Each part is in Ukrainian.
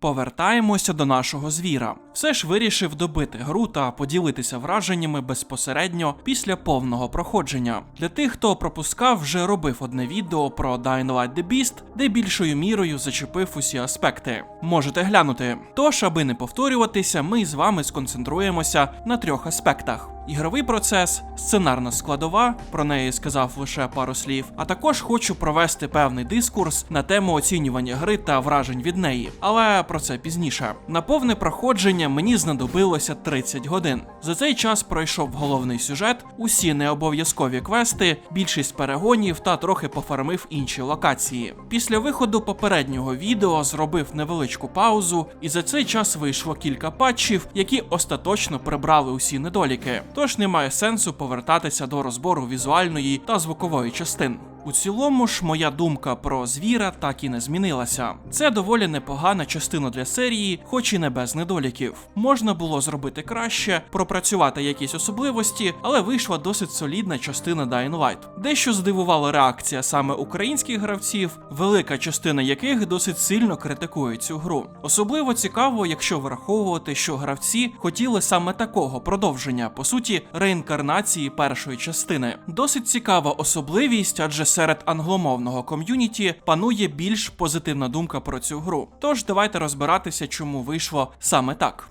Повертаємося до нашого звіра. Все ж вирішив добити гру та поділитися враженнями безпосередньо після повного проходження. Для тих, хто пропускав, вже робив одне відео про Dying Light The Beast, де більшою мірою зачепив усі аспекти. Можете глянути. Тож, аби не повторюватися, ми з вами сконцентруємося на трьох аспектах. Ігровий процес, сценарна складова, про неї сказав лише пару слів. А також хочу провести певний дискурс на тему оцінювання гри та вражень від неї, але про це пізніше. На повне проходження мені знадобилося 30 годин. За цей час пройшов головний сюжет, усі необов'язкові квести, більшість перегонів та трохи пофармив інші локації. Після виходу попереднього відео зробив невеличку паузу, і за цей час вийшло кілька патчів, які остаточно прибрали усі недоліки. Тож немає сенсу повертатися до розбору візуальної та звукової частин. У цілому ж моя думка про звіра так і не змінилася. Це доволі непогана частина для серії, хоч і не без недоліків. Можна було зробити краще, пропрацювати якісь особливості, але вийшла досить солідна частина Dying Light. Дещо здивувала реакція саме українських гравців, велика частина яких досить сильно критикує цю гру. Особливо цікаво, якщо враховувати, що гравці хотіли саме такого продовження, по суті, реінкарнації першої частини. Досить цікава особливість, адже серед англомовного ком'юніті панує більш позитивна думка про цю гру. Тож давайте розбиратися, чому вийшло саме так.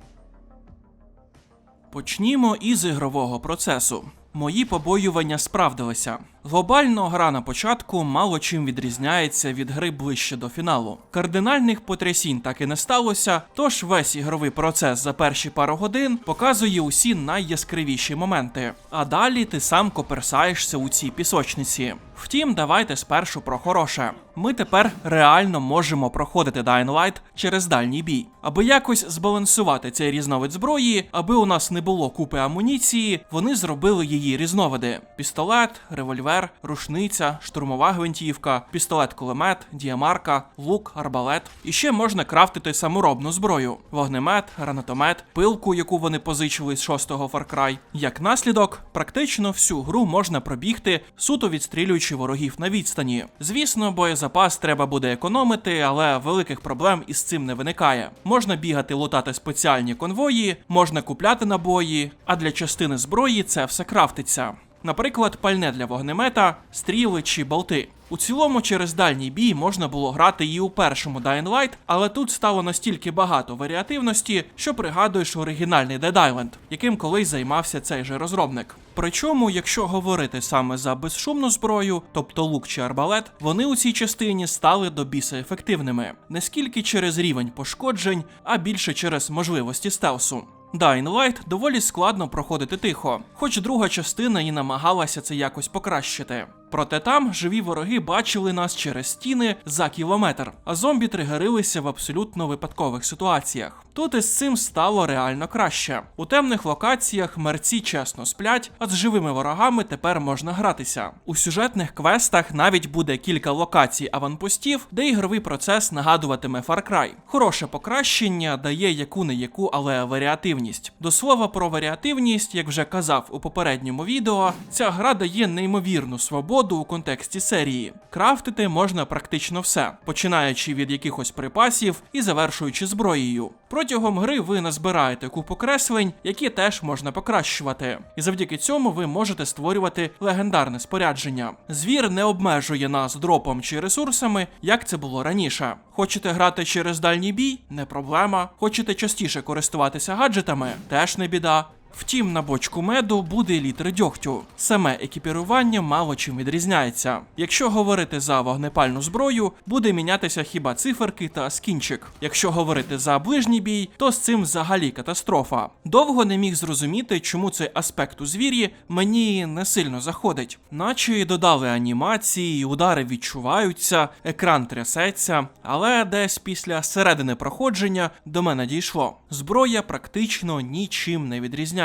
Почнімо із ігрового процесу. Мої побоювання справдилися. Глобально гра на початку мало чим відрізняється від гри ближче до фіналу. Кардинальних потрясінь так і не сталося, тож весь ігровий процес за перші пару годин показує усі найяскравіші моменти. А далі ти сам коперсаєшся у цій пісочниці. Втім, давайте спершу про хороше. Ми тепер реально можемо проходити Dying Light через дальній бій. Аби якось збалансувати цей різновид зброї, аби у нас не було купи амуніції, вони зробили її різновиди: пістолет, револьвер, рушниця, штурмова гвинтівка, пістолет-кулемет, діамарка, лук, арбалет. І ще можна крафтити саморобну зброю: вогнемет, гранатомет, пилку, яку вони позичили з 6-го Far Cry. Як наслідок, практично всю гру можна пробігти, суто відстрілюючи ворогів на відстані. Звісно, боєзапас треба буде економити, але великих проблем із цим не виникає. Можна бігати лутати спеціальні конвої, можна купляти набої, а для частини зброї це все крафтиться. Наприклад, пальне для вогнемета, стріли чи болти. У цілому, через дальній бій можна було грати і у першому Dying Light, але тут стало настільки багато варіативності, що пригадуєш оригінальний Dead Island, яким колись займався цей же розробник. Причому, якщо говорити саме за безшумну зброю, тобто лук чи арбалет, вони у цій частині стали до біса ефективними, не скільки через рівень пошкоджень, а більше через можливості стелсу. Dying Light доволі складно проходити тихо, хоч друга частина і намагалася це якось покращити. Проте там живі вороги бачили нас через стіни за кілометр, а зомбі тригерилися в абсолютно випадкових ситуаціях. Тут із цим стало реально краще. У темних локаціях мерці чесно сплять, а з живими ворогами тепер можна гратися. У сюжетних квестах навіть буде кілька локацій аванпостів, де ігровий процес нагадуватиме Far Cry. Хороше покращення дає яку не яку, але варіативність. До слова про варіативність, як вже казав у попередньому відео, ця гра дає неймовірну свободу у контексті серії. Крафтити можна практично все, починаючи від якихось припасів і завершуючи зброєю. Протягом гри ви назбираєте купу креслень, які теж можна покращувати, і завдяки цьому ви можете створювати легендарне спорядження. Звір не обмежує нас дропом чи ресурсами, як це було раніше. Хочете грати через дальній бій? Не проблема. Хочете частіше користуватися гаджетами? Теж не біда. Втім, на бочку меду буде літр дьогтю. Саме екіпірування мало чим відрізняється. Якщо говорити за вогнепальну зброю, буде мінятися хіба циферки та скінчик. Якщо говорити за ближній бій, то з цим взагалі катастрофа. Довго не міг зрозуміти, чому цей аспект у звірі мені не сильно заходить. Наче додали анімації, удари відчуваються, екран трясеться, але десь після середини проходження до мене дійшло. Зброя практично нічим не відрізняється.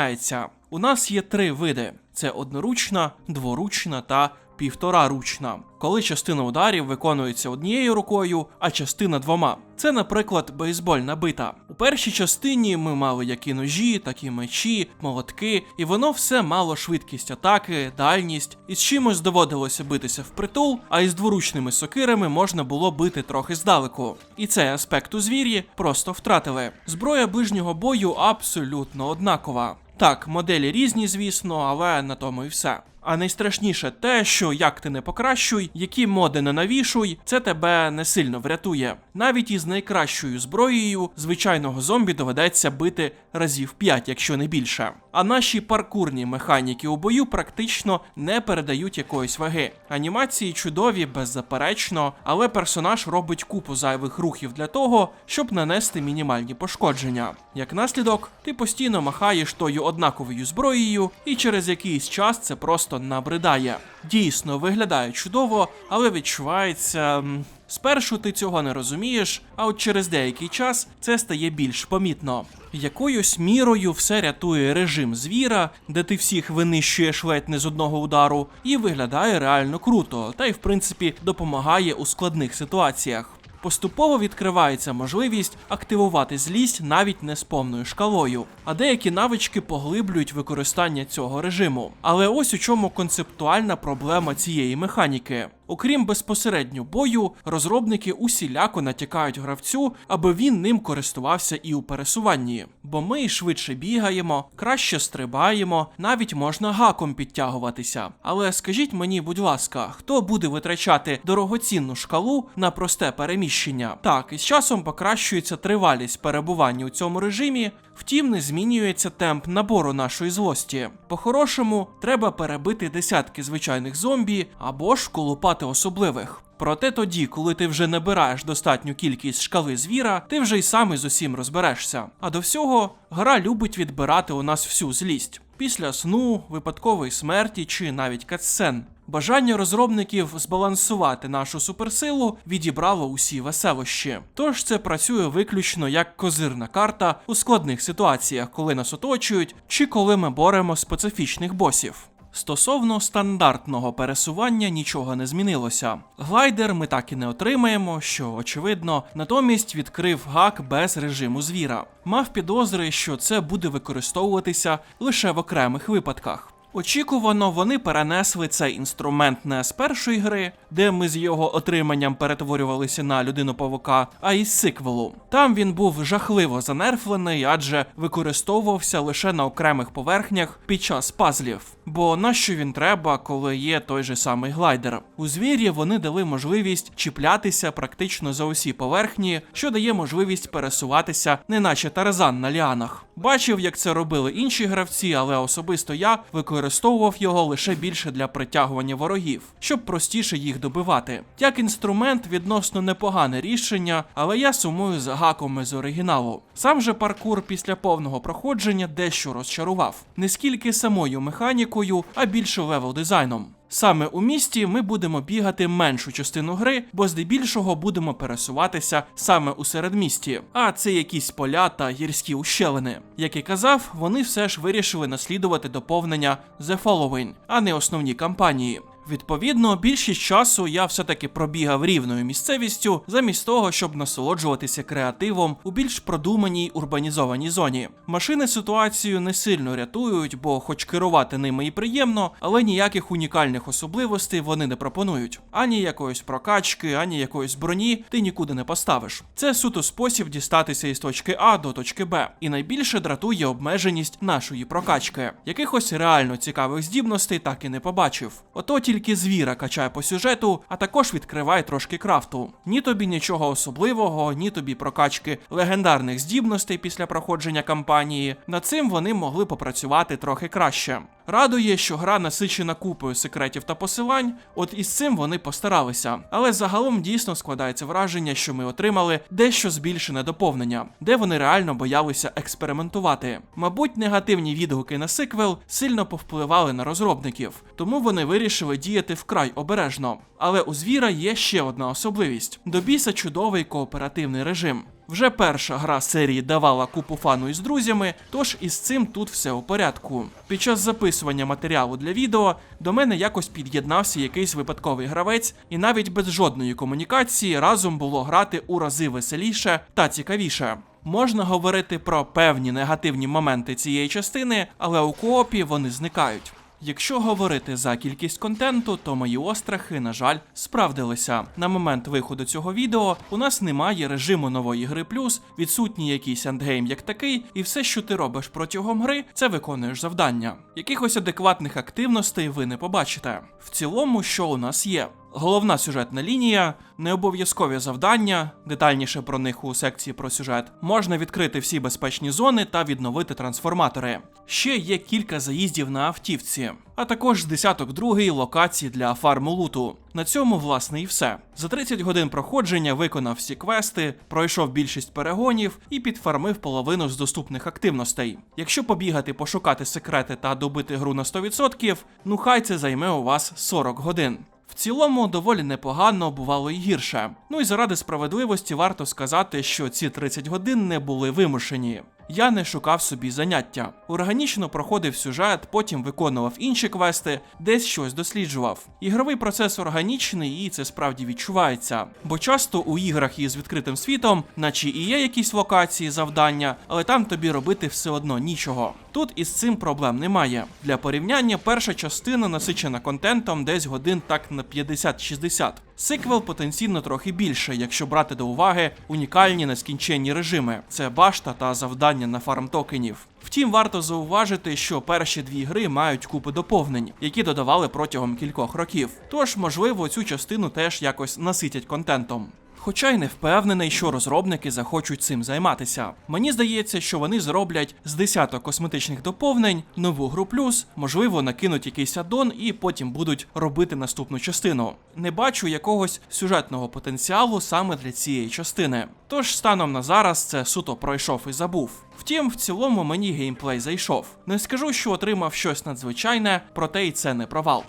У нас є три види: це одноручна, дворучна та півтора ручна, коли частина ударів виконується однією рукою, а частина двома. Це, наприклад, бейсбольна бита. У першій частині ми мали як і ножі, так і мечі, молотки, і воно все мало швидкість атаки, дальність, і з чимось доводилося битися впритул, а із дворучними сокирами можна було бити трохи здалеку. І цей аспект у звірі просто втратили. Зброя ближнього бою абсолютно однакова. Так, моделі різні, звісно, але на тому і все. А найстрашніше те, що як ти не покращуй, які моди не навішуй, це тебе не сильно врятує. Навіть із найкращою зброєю звичайного зомбі доведеться бити разів 5, якщо не більше. А наші паркурні механіки у бою практично не передають якоїсь ваги. Анімації чудові, беззаперечно, але персонаж робить купу зайвих рухів для того, щоб нанести мінімальні пошкодження. Як наслідок, ти постійно махаєш тою однаковою зброєю, і через якийсь час це просто набридає. Дійсно виглядає чудово, але відчувається. Спершу ти цього не розумієш, а от через деякий час це стає більш помітно. Якоюсь мірою все рятує режим звіра, де ти всіх винищуєш ледь не з одного удару, і виглядає реально круто, та й в принципі допомагає у складних ситуаціях. Поступово відкривається можливість активувати злість навіть не з повною шкалою, а деякі навички поглиблюють використання цього режиму. Але ось у чому концептуальна проблема цієї механіки. Окрім безпосередньо бою, розробники усіляко натякають гравцю, аби він ним користувався і у пересуванні. Бо ми швидше бігаємо, краще стрибаємо, навіть можна гаком підтягуватися. Але скажіть мені, будь ласка, хто буде витрачати дорогоцінну шкалу на просте переміщення? Так, із часом покращується тривалість перебування у цьому режимі, втім не змінюється темп набору нашої злості. По-хорошому, треба перебити десятки звичайних зомбі або ж колупати особливих. Проте тоді, коли ти вже набираєш достатню кількість шкали звіра, ти вже й сам із усім розберешся. А до всього, гра любить відбирати у нас всю злість. Після сну, випадкової смерті чи навіть катсцен. Бажання розробників збалансувати нашу суперсилу відібрало усі веселощі. Тож це працює виключно як козирна карта у складних ситуаціях, коли нас оточують, чи коли ми боремо специфічних босів. Стосовно стандартного пересування нічого не змінилося. Глайдер ми так і не отримаємо, що очевидно, натомість відкрив гак без режиму звіра. Мав підозри, що це буде використовуватися лише в окремих випадках. Очікувано, вони перенесли цей інструмент не з першої гри, де ми з його отриманням перетворювалися на людину павука, а із сиквелу. Там він був жахливо занерфлений, адже використовувався лише на окремих поверхнях під час пазлів. Бо нащо він треба, коли є той же самий глайдер? У звірі вони дали можливість чіплятися практично за усі поверхні, що дає можливість пересуватися, неначе тарзан на ліанах. Бачив, як це робили інші гравці, але особисто я використовував його лише більше для притягування ворогів, щоб простіше їх добивати. Як інструмент відносно непогане рішення, але я сумую за гаком із оригіналу. Сам же паркур після повного проходження дещо розчарував. Не скільки самою механікою, а більше левел дизайном. Саме у місті ми будемо бігати меншу частину гри, бо здебільшого будемо пересуватися саме у середмісті, а це якісь поля та гірські ущелини. Як і казав, вони все ж вирішили наслідувати доповнення The Following, а не основні кампанії. Відповідно, більшість часу я все-таки пробігав рівною місцевістю, замість того, щоб насолоджуватися креативом у більш продуманій урбанізованій зоні. Машини ситуацію не сильно рятують, бо, хоч керувати ними і приємно, але ніяких унікальних особливостей вони не пропонують. Ані якоїсь прокачки, ані якоїсь броні ти нікуди не поставиш. Це суто спосіб дістатися із точки А до точки Б. І найбільше дратує обмеженість нашої прокачки. Якихось реально цікавих здібностей так і не побачив. Ото тільки звіра качає по сюжету, а також відкриває трошки крафту. Ні тобі нічого особливого, ні тобі прокачки легендарних здібностей після проходження кампанії. Над цим вони могли попрацювати трохи краще. Радує, що гра насичена купою секретів та посилань, от із цим вони постаралися. Але загалом дійсно складається враження, що ми отримали дещо збільшене доповнення, де вони реально боялися експериментувати. Мабуть, негативні відгуки на сиквел сильно повпливали на розробників, тому вони вирішили діяти вкрай обережно. Але у звіра є ще одна особливість: до біса чудовий кооперативний режим. Вже перша гра серії давала купу фану із друзями, тож із цим тут все у порядку. Під час записування матеріалу для відео до мене якось під'єднався якийсь випадковий гравець, і навіть без жодної комунікації разом було грати у рази веселіше та цікавіше. Можна говорити про певні негативні моменти цієї частини, але у коопі вони зникають. Якщо говорити за кількість контенту, то мої острахи, на жаль, справдилися. На момент виходу цього відео у нас немає режиму нової гри плюс, відсутній якийсь ендгейм як такий, і все, що ти робиш протягом гри, це виконуєш завдання. Якихось адекватних активностей ви не побачите. В цілому, що у нас є? Головна сюжетна лінія, необов'язкові завдання, детальніше про них у секції про сюжет. Можна відкрити всі безпечні зони та відновити трансформатори. Ще є кілька заїздів на автівці, а також десяток другий локацій для фарму луту. На цьому, власне, і все. За 30 годин проходження виконав всі квести, пройшов більшість перегонів і підфармив половину з доступних активностей. Якщо побігати, пошукати секрети та добити гру на 100%, ну хай це займе у вас 40 годин. В цілому доволі непогано бувало і гірше. Ну і заради справедливості варто сказати, що ці 30 годин не були вимушені. Я не шукав собі заняття. Органічно проходив сюжет, потім виконував інші квести, десь щось досліджував. Ігровий процес органічний і це справді відчувається. Бо часто у іграх із відкритим світом, наче і є якісь локації, завдання, але там тобі робити все одно нічого. Тут із цим проблем немає. Для порівняння перша частина насичена контентом десь годин так на 50-60. Сиквел потенційно трохи більше, якщо брати до уваги унікальні нескінченні режими: це башта та завдання на фарм токенів. Втім, варто зауважити, що перші дві гри мають купи доповнень, які додавали протягом кількох років. Тож, можливо, цю частину теж якось наситять контентом. Хоча й не впевнений, що розробники захочуть цим займатися. Мені здається, що вони зроблять з десяток косметичних доповнень, нову гру плюс, можливо, накинуть якийсь аддон і потім будуть робити наступну частину. Не бачу якогось сюжетного потенціалу саме для цієї частини. Тож станом на зараз це суто пройшов і забув. Втім, в цілому мені геймплей зайшов. Не скажу, що отримав щось надзвичайне, проте й це не провал.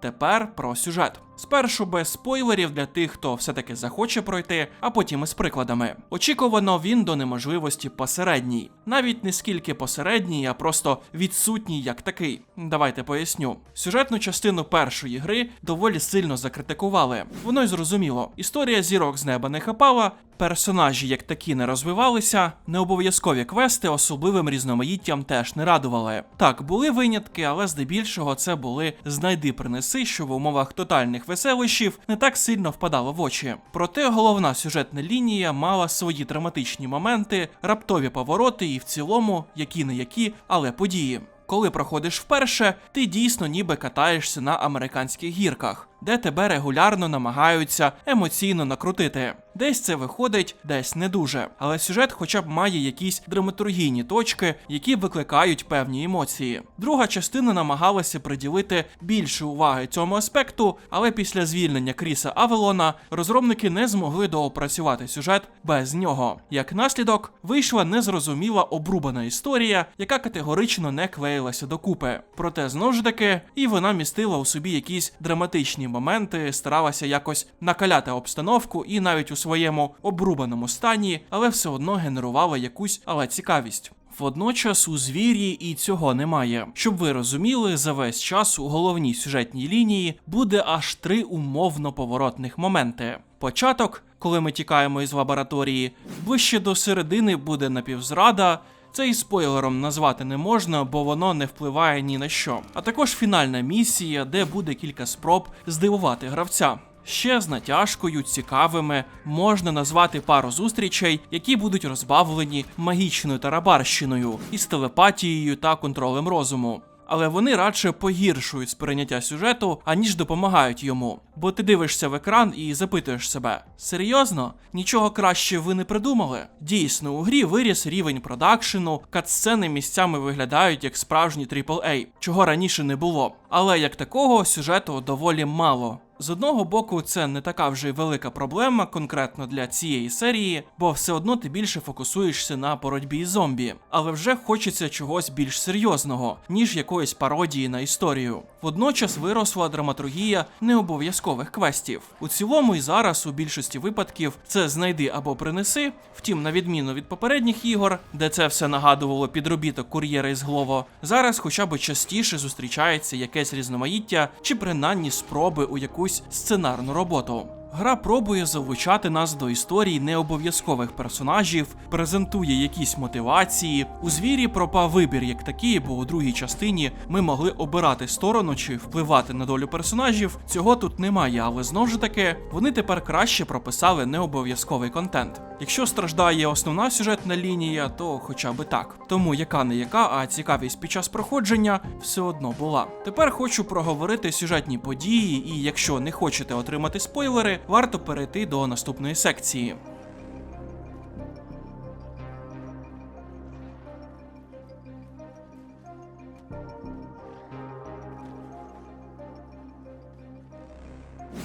Тепер про сюжет. Спершу без спойлерів для тих, хто все-таки захоче пройти, а потім із прикладами. Очікувано він до неможливості посередній. Навіть не скільки посередній, а просто відсутній як такий. Давайте поясню. Сюжетну частину першої гри доволі сильно закритикували. Воно й зрозуміло. Історія зірок з неба не хапала, персонажі як такі не розвивалися, необов'язкові квести особливим різноманіттям теж не радували. Так, були винятки, але здебільшого це були знайди принеси, що в умовах тотальних веселищів не так сильно впадало в очі. Проте головна сюжетна лінія мала свої драматичні моменти, раптові повороти і в цілому, які не які, але події. Коли проходиш вперше, ти дійсно ніби катаєшся на американських гірках, де тебе регулярно намагаються емоційно накрутити. Десь це виходить, десь не дуже. Але сюжет хоча б має якісь драматургійні точки, які викликають певні емоції. Друга частина намагалася приділити більше уваги цьому аспекту, але після звільнення Кріса Авелона розробники не змогли доопрацювати сюжет без нього. Як наслідок, вийшла незрозуміла обрубана історія, яка категорично не клеїлася докупи. Проте знову ж таки, і вона містила у собі якісь драматичні моменти, старалася якось накаляти обстановку і навіть у своєму обрубаному стані, але все одно генерувала якусь але цікавість. Водночас у звірі і цього немає. Щоб ви розуміли, за весь час у головній сюжетній лінії буде аж три умовно поворотних моменти. Початок, коли ми тікаємо із лабораторії, ближче до середини буде напівзрада. Це і спойлером назвати не можна, бо воно не впливає ні на що. А також фінальна місія, де буде кілька спроб здивувати гравця. Ще з натяжкою, цікавими можна назвати пару зустрічей, які будуть розбавлені магічною тарабарщиною із телепатією та контролем розуму. Але вони радше погіршують сприйняття сюжету, аніж допомагають йому. Бо ти дивишся в екран і запитуєш себе: серйозно? Нічого краще ви не придумали? Дійсно, у грі виріс рівень продакшену, катсцени місцями виглядають як справжні AAA, чого раніше не було. Але як такого сюжету доволі мало. З одного боку, це не така вже й велика проблема конкретно для цієї серії, бо все одно ти більше фокусуєшся на боротьбі із зомбі, але вже хочеться чогось більш серйозного, ніж якоїсь пародії на історію. Водночас виросла драматургія необов'язкових квестів. У цілому і зараз у більшості випадків це знайди або принеси. Втім, на відміну від попередніх ігор, де це все нагадувало підробіток кур'єра із Глово, зараз хоча б частіше зустрічається якесь різноманіття чи принаймні спроби у якусь сценарну роботу. Гра пробує залучати нас до історії необов'язкових персонажів, презентує якісь мотивації. У звірі пропав вибір як такий, бо у другій частині ми могли обирати сторону чи впливати на долю персонажів. Цього тут немає, але знову ж таки вони тепер краще прописали необов'язковий контент. Якщо страждає основна сюжетна лінія, то хоча би так. Тому яка не яка, а цікавість під час проходження все одно була. Тепер хочу проговорити сюжетні події, і якщо не хочете отримати спойлери, варто перейти до наступної секції.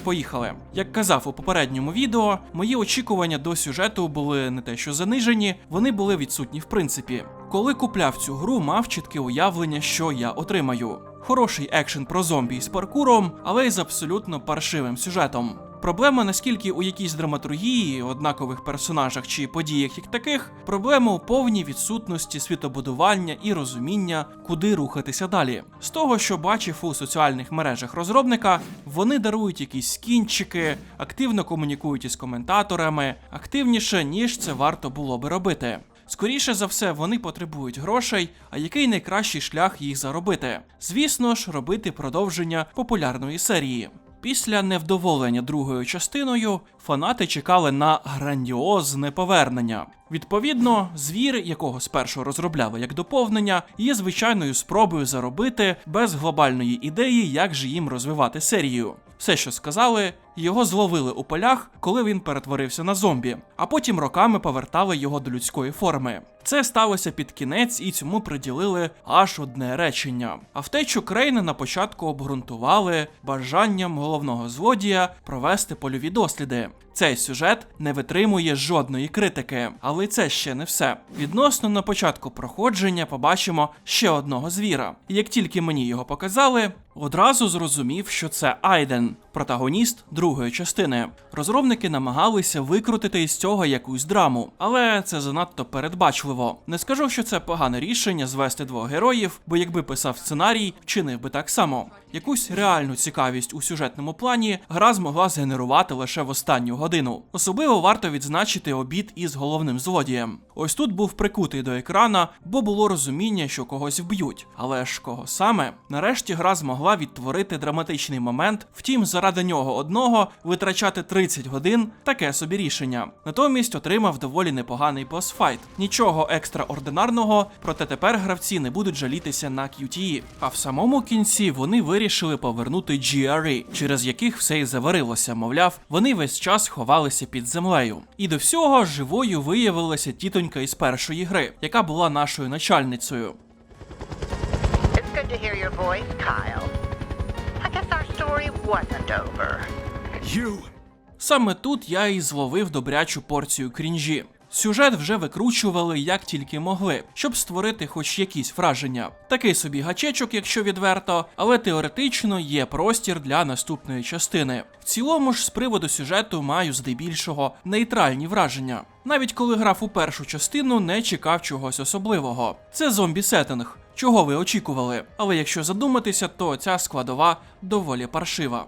Поїхали. Як казав у попередньому відео, мої очікування до сюжету були не те, що занижені, вони були відсутні в принципі. Коли купляв цю гру, мав чітке уявлення, що я отримаю. Хороший екшен про зомбі з паркуром, але й з абсолютно паршивим сюжетом. Проблема не скільки у якійсь драматургії, однакових персонажах чи подіях як таких, проблема у повній відсутності світобудування і розуміння, куди рухатися далі. З того, що бачив у соціальних мережах розробника, вони дарують якісь скінчики, активно комунікують із коментаторами, активніше, ніж це варто було би робити. Скоріше за все, вони потребують грошей, а який найкращий шлях їх заробити? Звісно ж, робити продовження популярної серії. Після невдоволення другою частиною фанати чекали на грандіозне повернення. Відповідно, звір, якого спершу розробляли як доповнення, є звичайною спробою заробити без глобальної ідеї, як же їм розвивати серію. Все, що сказали, його зловили у полях, коли він перетворився на зомбі, а потім роками повертали його до людської форми. Це сталося під кінець і цьому приділили аж одне речення. А втечу Крейна на початку обґрунтували бажанням головного злодія провести польові досліди. Цей сюжет не витримує жодної критики, але й це ще не все. Відносно на початку проходження побачимо ще одного звіра. Як тільки мені його показали, одразу зрозумів, що це Айден, протагоніст другої частини. Розробники намагалися викрутити із цього якусь драму, але це занадто передбачливо. Не скажу, що це погане рішення звести двох героїв, бо якби писав сценарій, вчинив би так само. Якусь реальну цікавість у сюжетному плані гра змогла згенерувати лише в останню годину. Особливо варто відзначити обід із головним злодієм. Ось тут був прикутий до екрана, бо було розуміння, що когось вб'ють. Але ж кого саме? Нарешті гра змогла відтворити драматичний момент. Втім, заради нього одного витрачати 30 годин таке собі рішення. Натомість отримав доволі непоганий босфайт. Нічого екстраординарного, проте тепер гравці не будуть жалітися на QTE. А в самому кінці вони вирішили повернути GRE, через яких все і заварилося. Мовляв, вони весь час ховалися під землею. І до всього живою виявилася тітонька із першої гри, яка була нашою начальницею. Good to hear your voice, Kyle. I guess our story wasn't over. You. Саме тут я і зловив добрячу порцію крінжі. Сюжет вже викручували як тільки могли, щоб створити хоч якісь враження. Такий собі гачечок, якщо відверто, але теоретично є простір для наступної частини. В цілому ж з приводу сюжету маю здебільшого нейтральні враження. Навіть коли грав у першу частину, не чекав чогось особливого. Це зомбі сеттинг. Чого ви очікували? Але якщо задуматися, то ця складова доволі паршива.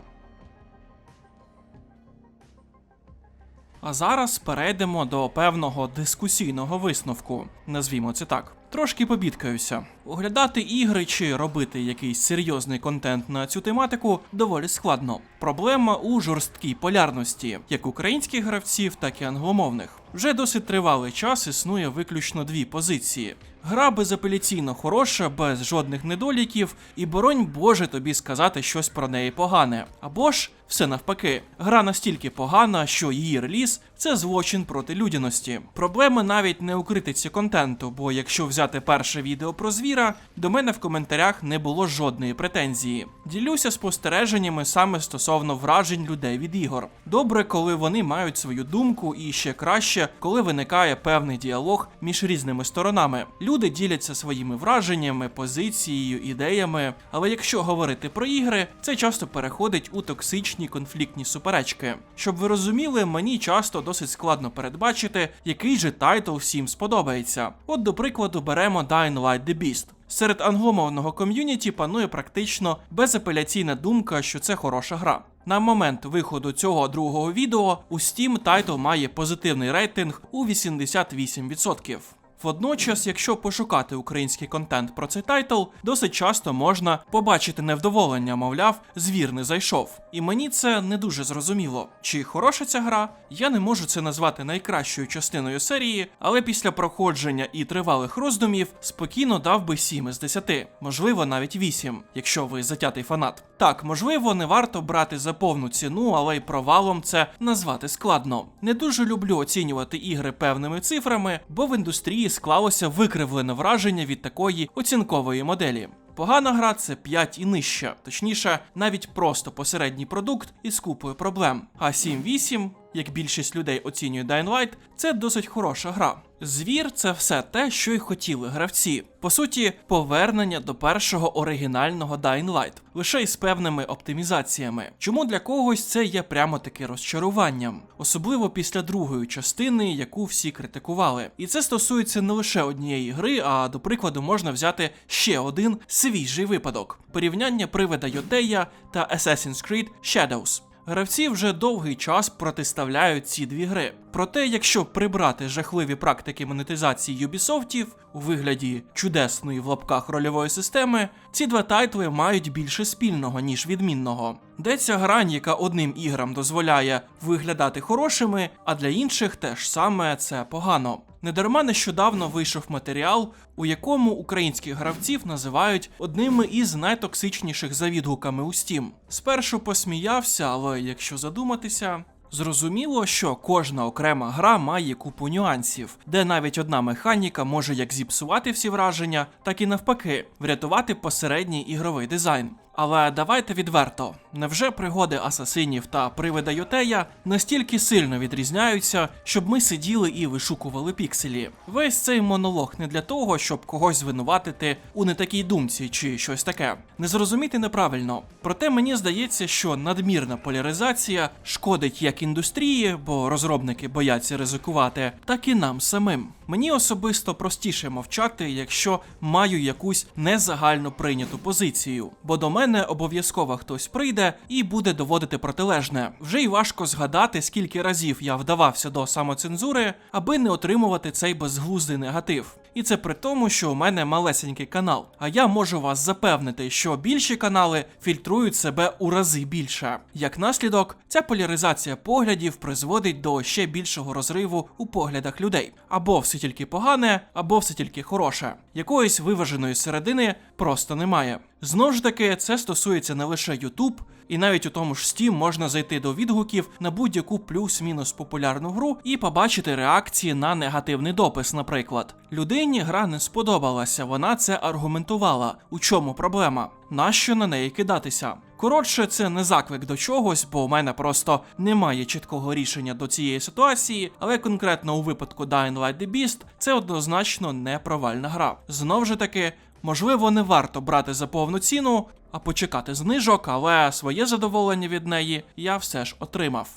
А зараз перейдемо до певного дискусійного висновку, назвімо це так. Трошки побідкаюся. Оглядати ігри чи робити якийсь серйозний контент на цю тематику доволі складно. Проблема у жорсткій полярності, як українських гравців, так і англомовних. Вже досить тривалий час існує виключно дві позиції. Гра безапеляційно хороша, без жодних недоліків, і боронь Боже тобі сказати щось про неї погане. Або ж все навпаки, гра настільки погана, що її реліз це злочин проти людяності. Проблема навіть не у критиці контенту, бо якщо взяти перше відео про звіра, до мене в коментарях не було жодної претензії. Ділюся спостереженнями саме стосовно вражень людей від ігор. Добре, коли вони мають свою думку, і ще краще, коли виникає певний діалог між різними сторонами. Люди діляться своїми враженнями, позицією, ідеями. Але якщо говорити про ігри, це часто переходить у токсичні конфліктні суперечки. Щоб ви розуміли, мені часто досить складно передбачити, який же тайтл всім сподобається. От, до прикладу, беремо Dying Light The Beast. Серед англомовного ком'юніті панує практично безапеляційна думка, що це хороша гра. На момент виходу цього другого відео у Steam тайтл має позитивний рейтинг у 88%. Водночас, якщо пошукати український контент про цей тайтл, досить часто можна побачити невдоволення, мовляв, звір не зайшов. І мені це не дуже зрозуміло. Чи хороша ця гра? Я не можу це назвати найкращою частиною серії, але після проходження і тривалих роздумів спокійно дав би 7 із 10, можливо, навіть 8, якщо ви затятий фанат. Так, можливо, не варто брати за повну ціну, але й провалом це назвати складно. Не дуже люблю оцінювати ігри певними цифрами, бо в індустрії склалося викривлене враження від такої оцінкової моделі. Погана гра це 5 і нижче, точніше, навіть просто посередній продукт із купою проблем. А 7-8, як більшість людей оцінює Dying Light, це досить хороша гра. Звір це все те, що й хотіли гравці. По суті, повернення до першого оригінального Dying Light, лише із певними оптимізаціями. Чому для когось це є прямо таки розчаруванням, особливо після другої частини, яку всі критикували. І це стосується не лише однієї гри, а до прикладу можна взяти ще один свіжий випадок: порівняння привида Йодея та Assassin's Creed Shadows. Гравці вже довгий час протиставляють ці дві гри. Проте, якщо прибрати жахливі практики монетизації Юбісофтів у вигляді чудесної в лапках рольової системи, ці два тайтли мають більше спільного, ніж відмінного. Де ця грань, яка одним іграм дозволяє виглядати хорошими, а для інших теж саме це погано. Недарма нещодавно вийшов матеріал, у якому українських гравців називають одними із найтоксичніших за відгуками у Steam. Спершу посміявся, але якщо задуматися. Зрозуміло, що кожна окрема гра має купу нюансів, де навіть одна механіка може як зіпсувати всі враження, так і навпаки врятувати посередній ігровий дизайн. Але давайте відверто, невже пригоди асасинів та привида Йотея настільки сильно відрізняються, щоб ми сиділи і вишукували пікселі? Весь цей монолог не для того, щоб когось звинуватити у не такій думці чи щось таке. Не зрозуміти неправильно. Проте мені здається, що надмірна поляризація шкодить як індустрії, бо розробники бояться ризикувати, так і нам самим. Мені особисто простіше мовчати, якщо маю якусь незагально прийняту позицію, бо до мене обов'язково хтось прийде і буде доводити протилежне. Вже й важко згадати, скільки разів я вдавався до самоцензури, аби не отримувати цей безглуздий негатив. І це при тому, що у мене малесенький канал. А я можу вас запевнити, що більші канали фільтрують себе у рази більше. Як наслідок, ця поляризація поглядів призводить до ще більшого розриву у поглядах людей. Або все тільки погане, або все тільки хороше. Якоїсь виваженої середини просто немає. Знову ж таки, це стосується не лише YouTube, і навіть у тому ж Steam можна зайти до відгуків на будь-яку плюс-мінус популярну гру і побачити реакції на негативний допис, наприклад. Людині гра не сподобалася, вона це аргументувала. У чому проблема? Нащо на неї кидатися? Коротше, це не заклик до чогось, бо у мене просто немає чіткого рішення до цієї ситуації, але конкретно у випадку Dying Light The Beast це однозначно не провальна гра. Знову ж таки, можливо, не варто брати за повну ціну, а почекати знижок, але своє задоволення від неї я все ж отримав.